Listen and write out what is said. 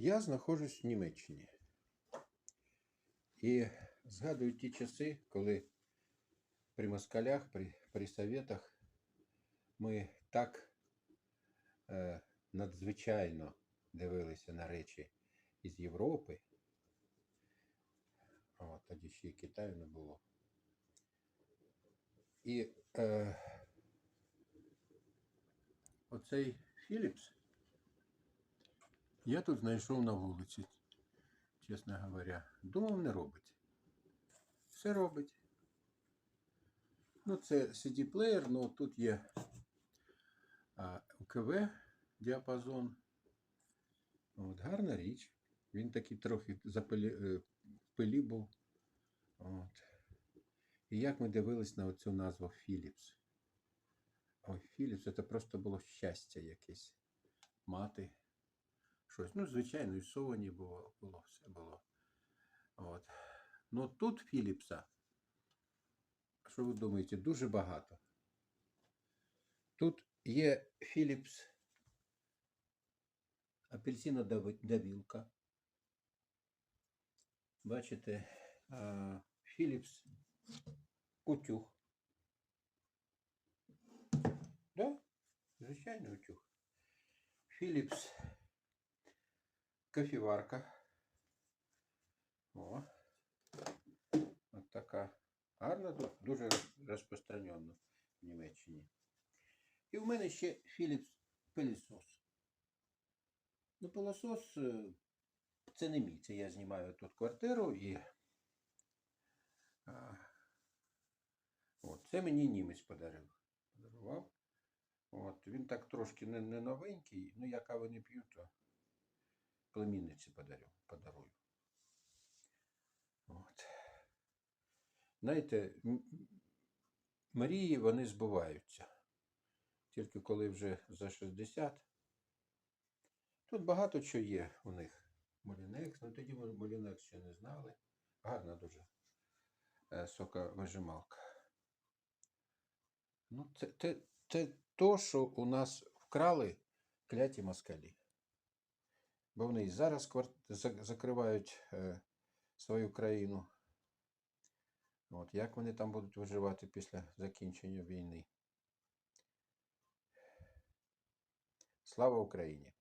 Я знаходжусь в Німеччині. І згадую ті часи, коли при москалях, при, при советах ми так е, надзвичайно дивилися на речі із Європи. О, тоді ще й Китаю не було. І е, оцей Філіпс я тут знайшов на вулиці, чесно говоря. Думав, не робить. Все робить. Ну, це CD-плеєр, але тут є УКВ діапазон. От, гарна річ. Він такий трохи запилі, е, пилі був. От. І як ми дивились на цю назву Philips. Ой, Philips це просто було щастя якесь. Мати щось. Ну, звичайно, і Sony було, було все було. От. Ну тут Філіпса, що ви думаєте, дуже багато. Тут є Philips апельсинодавілка. Бачите, а, Philips утюг. Да? Звичайний утюг. Philips кофеварка. О. От така. Гарна, ду- дуже розпространена в Німеччині. І в мене ще Philips пилісос. Ну, пилосос це не мій. Це я знімаю тут квартиру і. А, от, це мені німець подарив. Подарував. От, він так трошки не, не новенький, ну я кави не п'ю, то племінниці подарю, подарую. От. Знаєте, мрії вони збуваються. Тільки коли вже за 60. Тут багато чого є у них. Молінекс, ну тоді Молінекс ще не знали. Гарна дуже е, соковижималка. Ну, це, це, це то, що у нас вкрали кляті москалі. Бо вони і зараз закривають е, свою країну. От, як вони там будуть виживати після закінчення війни? Слава Україні!